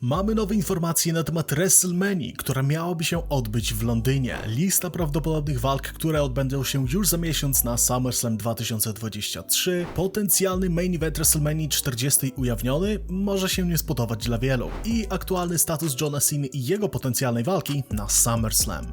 Mamy nowe informacje na temat WrestleMania, która miałaby się odbyć w Londynie. Lista prawdopodobnych walk, które odbędą się już za miesiąc na SummerSlam 2023. Potencjalny main event WrestleMania 40 ujawniony może się nie spodobać dla wielu. I aktualny status Johna Cena i jego potencjalnej walki na SummerSlam.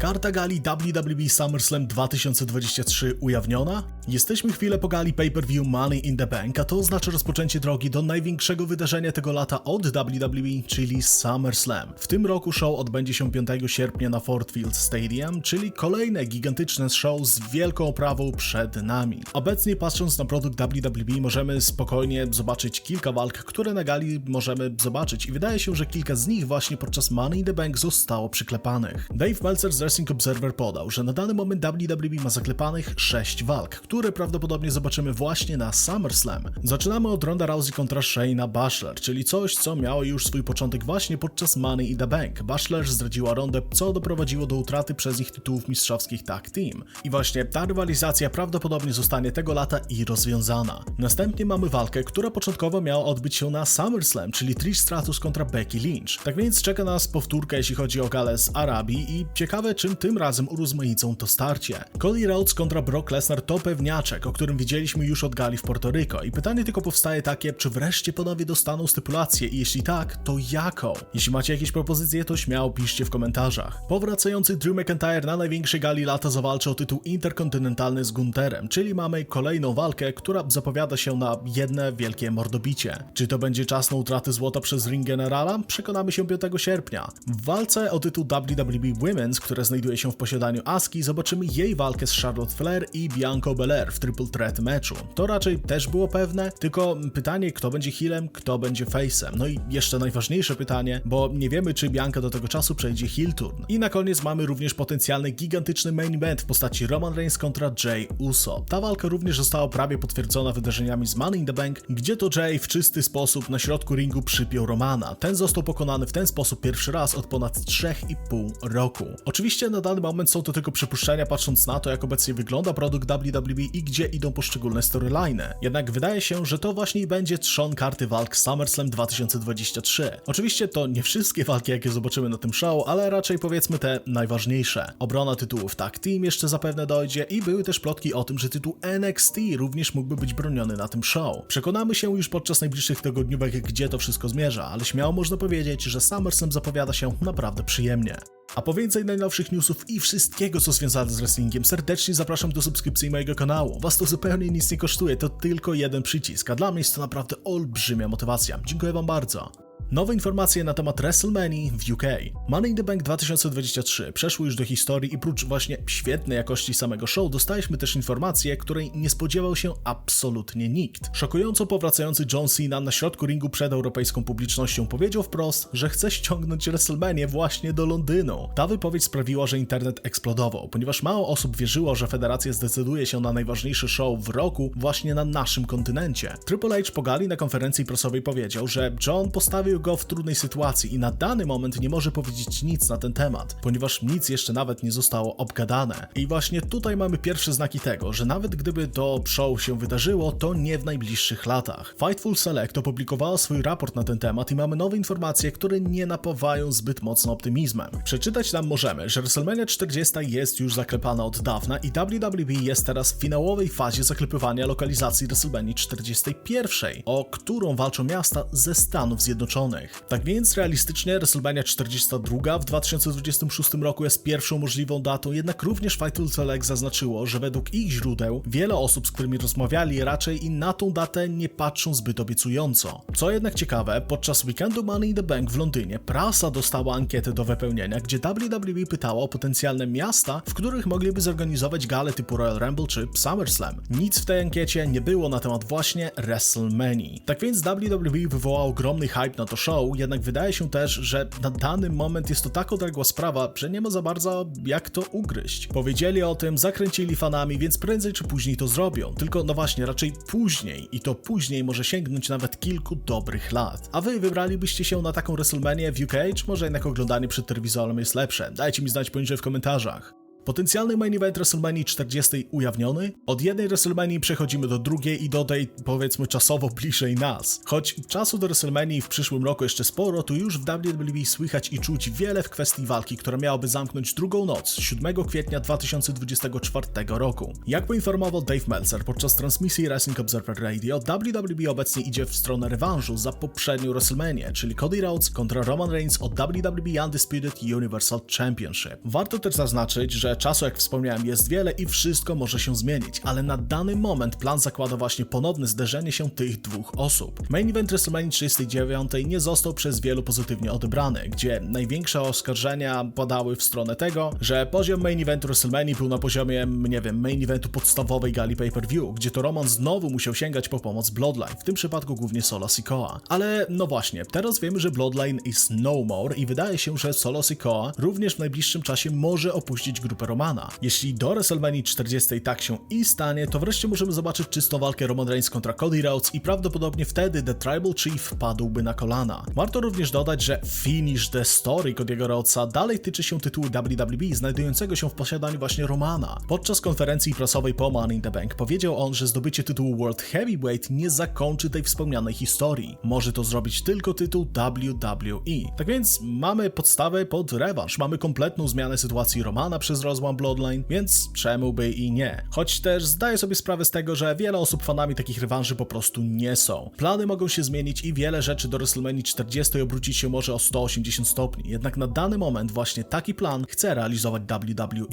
Karta gali WWE SummerSlam 2023 ujawniona? Jesteśmy chwilę po gali pay-per-view Money in the Bank, a to oznacza rozpoczęcie drogi do największego wydarzenia tego lata od WWE, czyli SummerSlam. W tym roku show odbędzie się 5 sierpnia na Ford Field Stadium, czyli kolejne gigantyczne show z wielką oprawą przed nami. Obecnie patrząc na produkt WWE możemy spokojnie zobaczyć kilka walk, które na gali możemy zobaczyć i wydaje się, że kilka z nich właśnie podczas Money in the Bank zostało przyklepanych. Dave Meltzer Wrestling Observer podał, że na dany moment WWE ma zaklepanych 6 walk, które prawdopodobnie zobaczymy właśnie na SummerSlam. Zaczynamy od Ronda Rousey kontra Shayna Baszler, czyli coś, co miało już swój początek właśnie podczas Money in the Bank. Baszler zdradziła Rondę, co doprowadziło do utraty przez nich tytułów mistrzowskich tag team. I właśnie ta rywalizacja prawdopodobnie zostanie tego lata i rozwiązana. Następnie mamy walkę, która początkowo miała odbyć się na SummerSlam, czyli Trish Stratus kontra Becky Lynch. Tak więc czeka nas powtórka, jeśli chodzi o galę z Arabii i ciekawe, czym tym razem urozmaicą to starcie. Cody Rhodes kontra Brock Lesnar to pewniaczek, o którym widzieliśmy już od gali w Porto Rico i pytanie tylko powstaje takie, czy wreszcie panowie dostaną stypulację i jeśli tak, to jaką? Jeśli macie jakieś propozycje, to śmiało piszcie w komentarzach. Powracający Drew McIntyre na największej gali lata zawalczy o tytuł interkontynentalny z Gunterem, czyli mamy kolejną walkę, która zapowiada się na jedne wielkie mordobicie. Czy to będzie czas na utratę złota przez ring generala? Przekonamy się 5 sierpnia. W walce o tytuł WWE Women's, która znajduje się w posiadaniu Aski, zobaczymy jej walkę z Charlotte Flair i Bianca Belair w Triple Threat meczu. To raczej też było pewne, tylko pytanie, kto będzie healem, kto będzie face'em. No i jeszcze najważniejsze pytanie, bo nie wiemy, czy Bianca do tego czasu przejdzie heel turn. I na koniec mamy również potencjalny gigantyczny main event w postaci Roman Reigns kontra Jay Uso. Ta walka również została prawie potwierdzona wydarzeniami z Money in the Bank, gdzie to Jay w czysty sposób na środku ringu przypiął Romana. Ten został pokonany w ten sposób pierwszy raz od ponad 3,5 roku. Oczywiście na dany moment są to tylko przypuszczenia, patrząc na to, jak obecnie wygląda produkt WWE i gdzie idą poszczególne storyline. Jednak wydaje się, że to właśnie będzie trzon karty walk SummerSlam 2023. Oczywiście to nie wszystkie walki, jakie zobaczymy na tym show, ale raczej powiedzmy te najważniejsze. Obrona tytułów Tag Team jeszcze zapewne dojdzie i były też plotki o tym, że tytuł NXT również mógłby być broniony na tym show. Przekonamy się już podczas najbliższych tygodniówek, gdzie to wszystko zmierza, ale śmiało można powiedzieć, że SummerSlam zapowiada się naprawdę przyjemnie. A po więcej najnowszych newsów i wszystkiego, co związane z wrestlingiem, serdecznie zapraszam do subskrypcji mojego kanału. Was to zupełnie nic nie kosztuje, to tylko jeden przycisk, a dla mnie jest to naprawdę olbrzymia motywacja. Dziękuję Wam bardzo. Nowe informacje na temat WrestleMania w UK. Money in the Bank 2023 przeszły już do historii i prócz właśnie świetnej jakości samego show dostaliśmy też informację, której nie spodziewał się absolutnie nikt. Szokująco powracający John Cena na środku ringu przed europejską publicznością powiedział wprost, że chce ściągnąć WrestleMania właśnie do Londynu. Ta wypowiedź sprawiła, że internet eksplodował, ponieważ mało osób wierzyło, że federacja zdecyduje się na najważniejszy show w roku właśnie na naszym kontynencie. Triple H pogali na konferencji prasowej powiedział, że John postawił go w trudnej sytuacji i na dany moment nie może powiedzieć nic na ten temat, ponieważ nic jeszcze nawet nie zostało obgadane. I właśnie tutaj mamy pierwsze znaki tego, że nawet gdyby to show się wydarzyło, to nie w najbliższych latach. Fightful Select opublikowała swój raport na ten temat i mamy nowe informacje, które nie napawają zbyt mocno optymizmem. Przeczytać tam możemy, że WrestleMania 40 jest już zaklepana od dawna i WWE jest teraz w finałowej fazie zaklepywania lokalizacji WrestleMania 41, o którą walczą miasta ze Stanów Zjednoczonych. Tak więc realistycznie WrestleMania 42 w 2026 roku jest pierwszą możliwą datą, jednak również Fightful Select zaznaczyło, że według ich źródeł wiele osób, z którymi rozmawiali, raczej i na tą datę nie patrzą zbyt obiecująco. Co jednak ciekawe, podczas weekendu Money in the Bank w Londynie prasa dostała ankietę do wypełnienia, gdzie WWE pytała o potencjalne miasta, w których mogliby zorganizować gale typu Royal Rumble czy SummerSlam. Nic w tej ankiecie nie było na temat właśnie WrestleMania. Tak więc WWE wywołał ogromny hype na to show, jednak wydaje się też, że na dany moment jest to tak odległa sprawa, że nie ma za bardzo jak to ugryźć. Powiedzieli o tym, zakręcili fanami, więc prędzej czy później to zrobią. Tylko no właśnie, raczej później i to później może sięgnąć nawet kilku dobrych lat. A wy wybralibyście się na taką WrestleMania w UK, czy może jednak oglądanie przed telewizorem jest lepsze? Dajcie mi znać poniżej w komentarzach. Potencjalny main event WrestleMania 40 ujawniony. Od jednej WrestleMania przechodzimy do drugiej i do tej powiedzmy czasowo bliżej nas. Choć czasu do WrestleMania w przyszłym roku jeszcze sporo, to już w WWE słychać i czuć wiele w kwestii walki, która miałaby zamknąć drugą noc 7 kwietnia 2024 roku. Jak poinformował Dave Meltzer podczas transmisji Wrestling Observer Radio, WWE obecnie idzie w stronę rewanżu za poprzednią WrestleMania, czyli Cody Rhodes kontra Roman Reigns o WWE Undisputed Universal Championship. Warto też zaznaczyć, że czasu, jak wspomniałem, jest wiele i wszystko może się zmienić, ale na dany moment plan zakłada właśnie ponowne zderzenie się tych dwóch osób. Main event WrestleMania 39 nie został przez wielu pozytywnie odebrany, gdzie największe oskarżenia padały w stronę tego, że poziom main eventu WrestleMania był na poziomie, nie wiem, main eventu podstawowej gali pay-per-view, gdzie to Roman znowu musiał sięgać po pomoc Bloodline, w tym przypadku głównie Solo Sikoa. Ale no właśnie, teraz wiemy, że Bloodline is no more i wydaje się, że Solo Sikoa również w najbliższym czasie może opuścić grupę Romana. Jeśli do WrestleMania 40 tak się i stanie, to wreszcie możemy zobaczyć czystą walkę Roman Reigns kontra Cody Rhodes i prawdopodobnie wtedy The Tribal Chief padłby na kolana. Warto również dodać, że Finish the Story Cody'ego Rhodesa dalej tyczy się tytułu WWE znajdującego się w posiadaniu właśnie Romana. Podczas konferencji prasowej po Money in the Bank powiedział on, że zdobycie tytułu World Heavyweight nie zakończy tej wspomnianej historii. Może to zrobić tylko tytuł WWE. Tak więc mamy podstawę pod rewanż, mamy kompletną zmianę sytuacji Romana przez rozłam Bloodline, więc czemu by i nie? Choć też zdaję sobie sprawę z tego, że wiele osób fanami takich rewanży po prostu nie są. Plany mogą się zmienić i wiele rzeczy do WrestleMania 40 obrócić się może o 180 stopni, jednak na dany moment właśnie taki plan chce realizować WWE.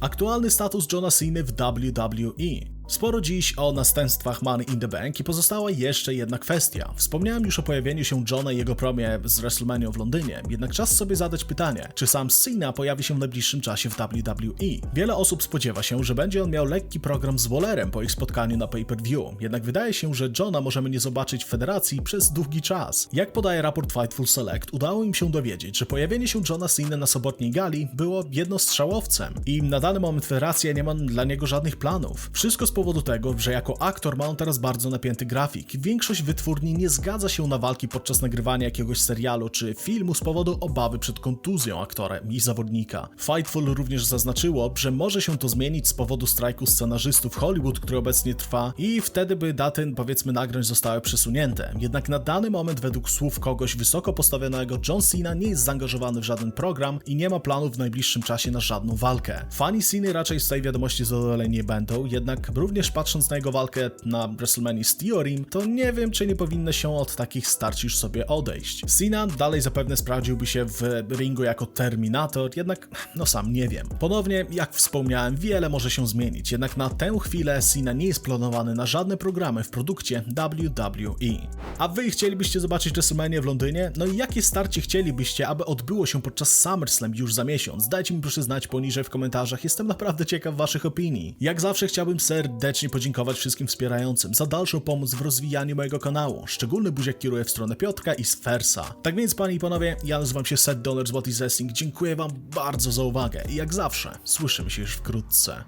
Aktualny status Johna Cena w WWE. Sporo dziś o następstwach Money in the Bank i pozostała jeszcze jedna kwestia. Wspomniałem już o pojawieniu się Johna i jego promie z WrestleMania w Londynie, jednak czas sobie zadać pytanie, czy sam Cena pojawi się w najbliższym czasie w WWE. Wiele osób spodziewa się, że będzie on miał lekki program z Wallerem po ich spotkaniu na pay-per-view, jednak wydaje się, że Johna możemy nie zobaczyć w federacji przez długi czas. Jak podaje raport Fightful Select, udało im się dowiedzieć, że pojawienie się Johna Cena na sobotniej gali było jednostrzałowcem i na dany moment federacja nie ma dla niego żadnych planów. Wszystko powodu tego, że jako aktor ma on teraz bardzo napięty grafik. Większość wytwórni nie zgadza się na walki podczas nagrywania jakiegoś serialu czy filmu z powodu obawy przed kontuzją aktora i zawodnika. Fightful również zaznaczyło, że może się to zmienić z powodu strajku scenarzystów Hollywood, który obecnie trwa i wtedy by daty powiedzmy nagrań zostały przesunięte. Jednak na dany moment według słów kogoś wysoko postawionego John Cena nie jest zaangażowany w żaden program i nie ma planów w najbliższym czasie na żadną walkę. Fani Ceny raczej z tej wiadomości zadowoleni nie będą, jednak również patrząc na jego walkę na WrestleMania z Theorim, to nie wiem, czy nie powinno się od takich starć już sobie odejść. Cena dalej zapewne sprawdziłby się w ringu jako Terminator, jednak no sam nie wiem. Ponownie, jak wspomniałem, wiele może się zmienić, jednak na tę chwilę Cena nie jest planowany na żadne programy w produkcie WWE. A wy chcielibyście zobaczyć WrestleMania w Londynie? No i jakie starcie chcielibyście, aby odbyło się podczas SummerSlam już za miesiąc? Dajcie mi proszę znać poniżej w komentarzach, jestem naprawdę ciekaw waszych opinii. Jak zawsze chciałbym serdecznie podziękować wszystkim wspierającym za dalszą pomoc w rozwijaniu mojego kanału. Szczególny buziak kieruję w stronę Piotka i Sfersa. Tak więc panie i panowie, ja nazywam się Set Dollars What is Wrestling, dziękuję wam bardzo za uwagę i jak zawsze, słyszymy się już wkrótce.